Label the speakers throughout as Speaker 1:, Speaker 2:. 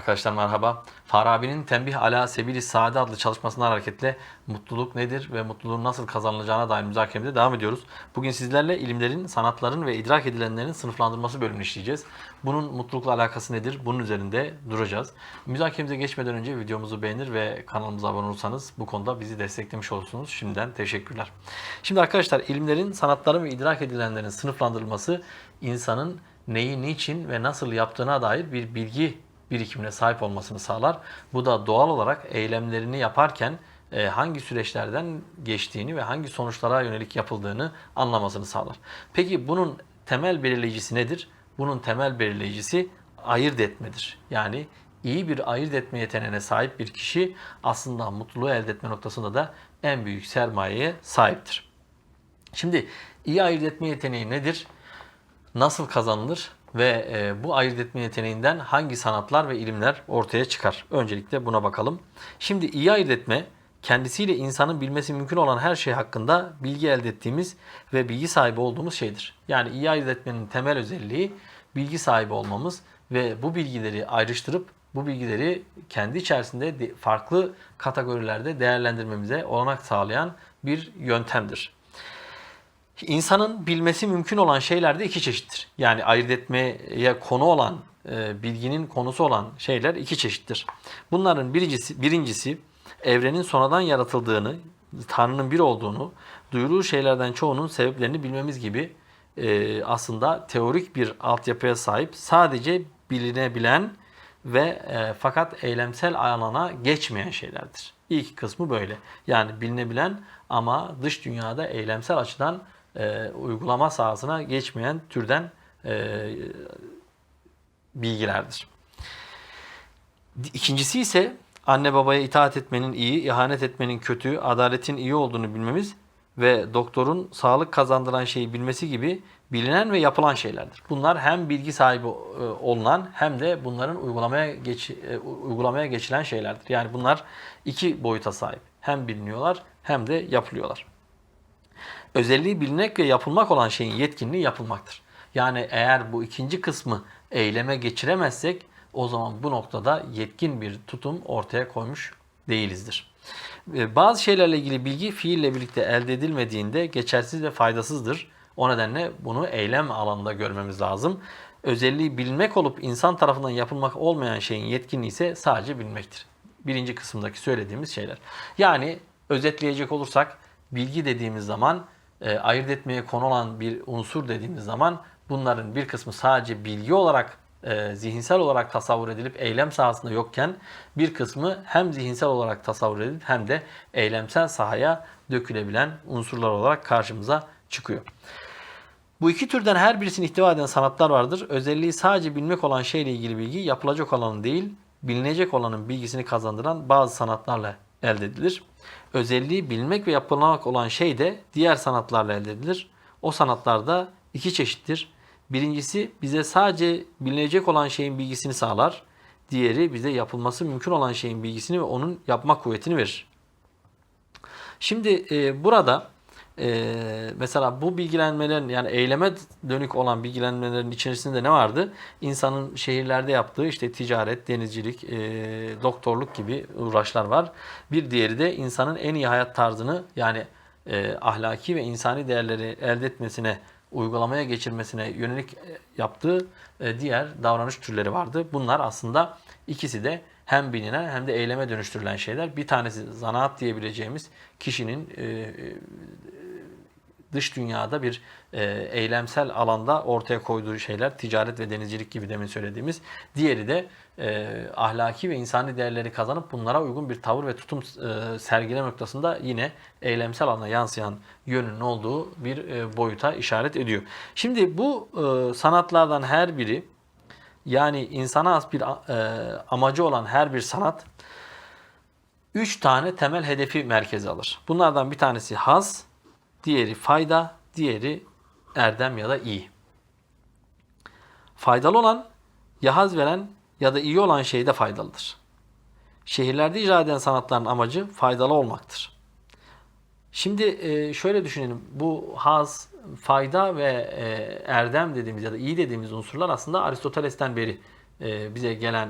Speaker 1: Arkadaşlar merhaba. Farabi'nin Tembih Ala Sebili Saade adlı çalışmasından hareketle mutluluk nedir ve mutluluğun nasıl kazanılacağına dair müzakeremize devam ediyoruz. Bugün sizlerle ilimlerin, sanatların ve idrak edilenlerin sınıflandırması bölümünü işleyeceğiz. Bunun mutlulukla alakası nedir? Bunun üzerinde duracağız. Müzakeremize geçmeden önce videomuzu beğenir ve kanalımıza abone olursanız bu konuda bizi desteklemiş olursunuz. Şimdiden teşekkürler. Şimdi arkadaşlar ilimlerin, sanatların ve idrak edilenlerin sınıflandırılması insanın neyi, niçin ve nasıl yaptığına dair bir bilgi birikimine sahip olmasını sağlar. Bu da doğal olarak eylemlerini yaparken e, hangi süreçlerden geçtiğini ve hangi sonuçlara yönelik yapıldığını anlamasını sağlar. Peki bunun temel belirleyicisi nedir? Bunun temel belirleyicisi ayırt etmedir. Yani iyi bir ayırt etme yeteneğine sahip bir kişi aslında mutluluğu elde etme noktasında da en büyük sermayeye sahiptir. Şimdi iyi ayırt etme yeteneği nedir? Nasıl kazanılır? Ve e, bu ayırt etme yeteneğinden hangi sanatlar ve ilimler ortaya çıkar? Öncelikle buna bakalım. Şimdi iyi ayırt etme kendisiyle insanın bilmesi mümkün olan her şey hakkında bilgi elde ettiğimiz ve bilgi sahibi olduğumuz şeydir. Yani iyi ayırt etmenin temel özelliği bilgi sahibi olmamız ve bu bilgileri ayrıştırıp bu bilgileri kendi içerisinde de- farklı kategorilerde değerlendirmemize olanak sağlayan bir yöntemdir. İnsanın bilmesi mümkün olan şeyler de iki çeşittir. Yani ayırt etmeye konu olan, e, bilginin konusu olan şeyler iki çeşittir. Bunların birincisi, birincisi evrenin sonradan yaratıldığını, Tanrı'nın bir olduğunu, duyurduğu şeylerden çoğunun sebeplerini bilmemiz gibi e, aslında teorik bir altyapıya sahip, sadece bilinebilen ve e, fakat eylemsel alana geçmeyen şeylerdir. İlk kısmı böyle. Yani bilinebilen ama dış dünyada eylemsel açıdan e, uygulama sahasına geçmeyen türden e, bilgilerdir. İkincisi ise anne babaya itaat etmenin iyi, ihanet etmenin kötü, adaletin iyi olduğunu bilmemiz ve doktorun sağlık kazandıran şeyi bilmesi gibi bilinen ve yapılan şeylerdir. Bunlar hem bilgi sahibi e, olunan hem de bunların uygulamaya geç, e, uygulamaya geçilen şeylerdir. Yani bunlar iki boyuta sahip. Hem biliniyorlar hem de yapılıyorlar. Özelliği bilmek ve yapılmak olan şeyin yetkinliği yapılmaktır. Yani eğer bu ikinci kısmı eyleme geçiremezsek o zaman bu noktada yetkin bir tutum ortaya koymuş değilizdir. Ee, Bazı şeylerle ilgili bilgi fiille birlikte elde edilmediğinde geçersiz ve faydasızdır. O nedenle bunu eylem alanında görmemiz lazım. Özelliği bilmek olup insan tarafından yapılmak olmayan şeyin yetkinliği ise sadece bilmektir. Birinci kısımdaki söylediğimiz şeyler. Yani özetleyecek olursak bilgi dediğimiz zaman e, ayırt etmeye konu olan bir unsur dediğimiz zaman bunların bir kısmı sadece bilgi olarak e, zihinsel olarak tasavvur edilip eylem sahasında yokken bir kısmı hem zihinsel olarak tasavvur edilip hem de eylemsel sahaya dökülebilen unsurlar olarak karşımıza çıkıyor. Bu iki türden her birisini ihtiva eden sanatlar vardır. Özelliği sadece bilmek olan şeyle ilgili bilgi yapılacak olanın değil, bilinecek olanın bilgisini kazandıran bazı sanatlarla elde edilir. Özelliği bilmek ve yapılmak olan şey de diğer sanatlarla elde edilir. O sanatlarda iki çeşittir. Birincisi bize sadece bilinecek olan şeyin bilgisini sağlar. Diğeri bize yapılması mümkün olan şeyin bilgisini ve onun yapma kuvvetini verir. Şimdi e, burada e, mesela bu bilgilenmelerin yani eyleme dönük olan bilgilenmelerin içerisinde ne vardı? İnsanın şehirlerde yaptığı işte ticaret, denizcilik, e, doktorluk gibi uğraşlar var. Bir diğeri de insanın en iyi hayat tarzını yani e, ahlaki ve insani değerleri elde etmesine, uygulamaya geçirmesine yönelik e, yaptığı e, diğer davranış türleri vardı. Bunlar aslında ikisi de hem bilinen hem de eyleme dönüştürülen şeyler. Bir tanesi zanaat diyebileceğimiz kişinin e, dış dünyada bir e, eylemsel alanda ortaya koyduğu şeyler ticaret ve denizcilik gibi demin söylediğimiz. Diğeri de e, ahlaki ve insani değerleri kazanıp bunlara uygun bir tavır ve tutum e, sergileme noktasında yine eylemsel alana yansıyan yönün olduğu bir e, boyuta işaret ediyor. Şimdi bu e, sanatlardan her biri yani insana has bir e, amacı olan her bir sanat üç tane temel hedefi merkeze alır. Bunlardan bir tanesi haz, diğeri fayda, diğeri erdem ya da iyi. Faydalı olan ya haz veren ya da iyi olan şeyde faydalıdır. Şehirlerde icra eden sanatların amacı faydalı olmaktır. Şimdi e, şöyle düşünelim. Bu haz, fayda ve e, erdem dediğimiz ya da iyi dediğimiz unsurlar aslında Aristoteles'ten beri e, bize gelen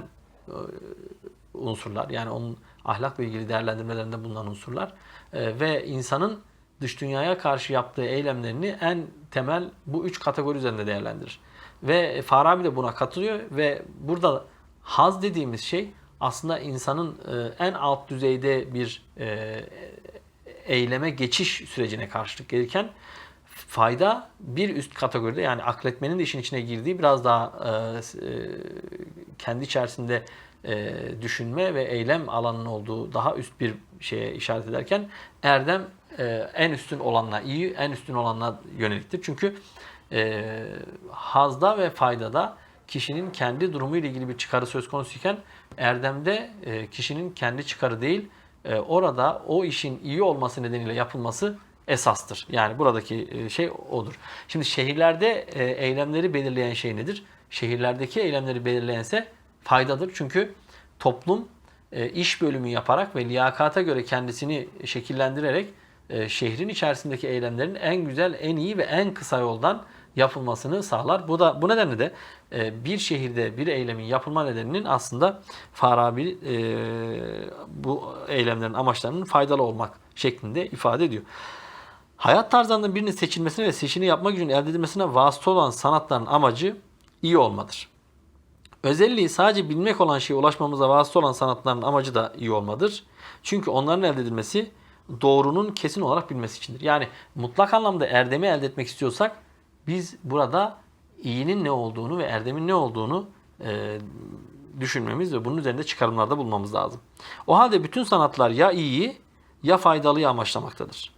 Speaker 1: unsurlar. Yani onun ahlakla ilgili değerlendirmelerinde bulunan unsurlar. Ve insanın dış dünyaya karşı yaptığı eylemlerini en temel bu üç kategori üzerinde değerlendirir. Ve Farabi de buna katılıyor ve burada haz dediğimiz şey aslında insanın e, en alt düzeyde bir e, eyleme geçiş sürecine karşılık gelirken fayda bir üst kategoride yani akletmenin de işin içine girdiği biraz daha e, kendi içerisinde e, düşünme ve eylem alanının olduğu daha üst bir şeye işaret ederken erdem e, en üstün olanla iyi en üstün olanla yöneliktir. Çünkü e, hazda ve faydada kişinin kendi durumuyla ilgili bir çıkarı söz konusuyken erdemde e, kişinin kendi çıkarı değil e, orada o işin iyi olması nedeniyle yapılması esastır. Yani buradaki e, şey odur. Şimdi şehirlerde e, eylemleri belirleyen şey nedir? Şehirlerdeki eylemleri belirleyense faydadır. Çünkü toplum e, iş bölümü yaparak ve liyakata göre kendisini şekillendirerek e, şehrin içerisindeki eylemlerin en güzel, en iyi ve en kısa yoldan yapılmasını sağlar. Bu da bu nedenle de e, bir şehirde bir eylemin yapılma nedeninin aslında Farabi bu eylemlerin amaçlarının faydalı olmak şeklinde ifade ediyor. Hayat tarzlarından birinin seçilmesine ve seçini yapma gücünün elde edilmesine vasıta olan sanatların amacı iyi olmadır. Özelliği sadece bilmek olan şeye ulaşmamıza vasıta olan sanatların amacı da iyi olmadır. Çünkü onların elde edilmesi doğrunun kesin olarak bilmesi içindir. Yani mutlak anlamda erdemi elde etmek istiyorsak biz burada iyinin ne olduğunu ve erdemin ne olduğunu e, düşünmemiz ve bunun üzerinde çıkarımlarda bulmamız lazım. O halde bütün sanatlar ya iyiyi ya faydalıyı amaçlamaktadır.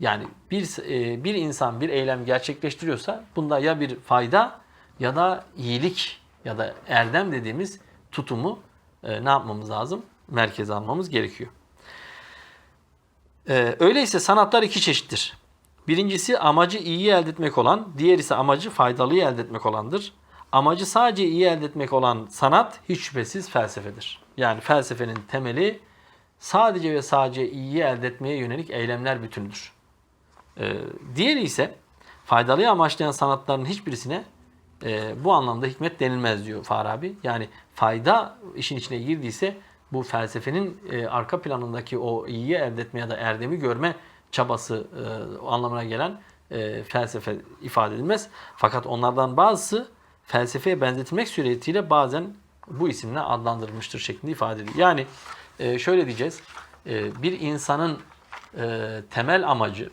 Speaker 1: Yani bir e, bir insan bir eylem gerçekleştiriyorsa bunda ya bir fayda ya da iyilik ya da erdem dediğimiz tutumu e, ne yapmamız lazım? Merkeze almamız gerekiyor. E, öyleyse sanatlar iki çeşittir. Birincisi amacı iyi elde etmek olan, diğer ise amacı faydalıyı elde etmek olandır. Amacı sadece iyi elde etmek olan sanat hiç şüphesiz felsefedir. Yani felsefenin temeli sadece ve sadece iyiyi elde etmeye yönelik eylemler bütünüdür. Ee, diğeri ise faydalıyı amaçlayan sanatların hiçbirisine e, bu anlamda hikmet denilmez diyor Farabi. Yani fayda işin içine girdiyse bu felsefenin e, arka planındaki o iyiyi elde etme ya da erdemi görme çabası e, anlamına gelen e, felsefe ifade edilmez. Fakat onlardan bazısı felsefeye benzetilmek suretiyle bazen bu isimle adlandırılmıştır şeklinde ifade ediyor. Yani e, şöyle diyeceğiz. E, bir insanın e, temel amacı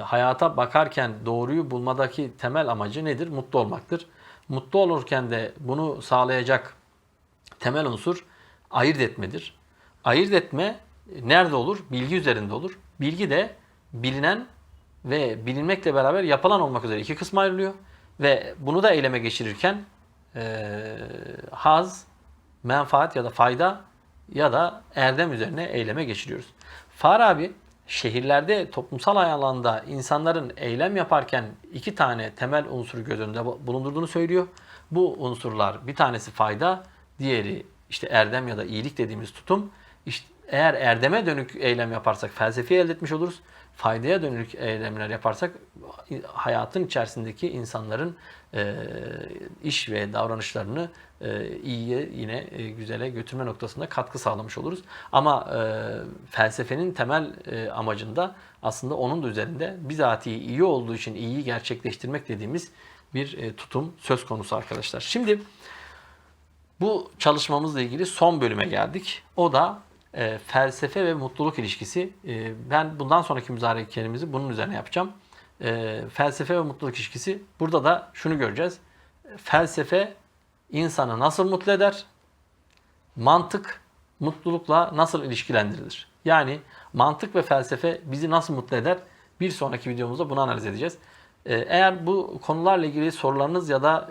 Speaker 1: hayata bakarken doğruyu bulmadaki temel amacı nedir? Mutlu olmaktır. Mutlu olurken de bunu sağlayacak temel unsur ayırt etmedir. Ayırt etme nerede olur? Bilgi üzerinde olur. Bilgi de bilinen ve bilinmekle beraber yapılan olmak üzere iki kısma ayrılıyor. Ve bunu da eyleme geçirirken e, haz, menfaat ya da fayda ya da erdem üzerine eyleme geçiriyoruz. Farabi şehirlerde toplumsal alanda insanların eylem yaparken iki tane temel unsuru göz önünde bulundurduğunu söylüyor. Bu unsurlar bir tanesi fayda, diğeri işte erdem ya da iyilik dediğimiz tutum. İşte eğer erdeme dönük eylem yaparsak felsefeyi elde etmiş oluruz. Faydaya dönük eylemler yaparsak hayatın içerisindeki insanların e, iş ve davranışlarını e, iyiye yine e, güzele götürme noktasında katkı sağlamış oluruz. Ama e, felsefenin temel e, amacında aslında onun da üzerinde bizatihi iyi olduğu için iyiyi gerçekleştirmek dediğimiz bir e, tutum söz konusu arkadaşlar. Şimdi bu çalışmamızla ilgili son bölüme geldik. O da e, felsefe ve mutluluk ilişkisi. E, ben bundan sonraki müzakerelerimizi bunun üzerine yapacağım. E, felsefe ve mutluluk ilişkisi. Burada da şunu göreceğiz. Felsefe insanı nasıl mutlu eder? Mantık mutlulukla nasıl ilişkilendirilir? Yani mantık ve felsefe bizi nasıl mutlu eder? Bir sonraki videomuzda bunu analiz edeceğiz. E, eğer bu konularla ilgili sorularınız ya da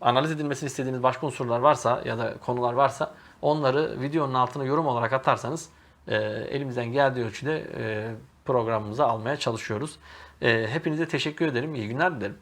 Speaker 1: analiz edilmesini istediğiniz başka unsurlar varsa ya da konular varsa onları videonun altına yorum olarak atarsanız e, elimizden geldiği ölçüde e, programımıza almaya çalışıyoruz. E, hepinize teşekkür ederim. İyi günler dilerim.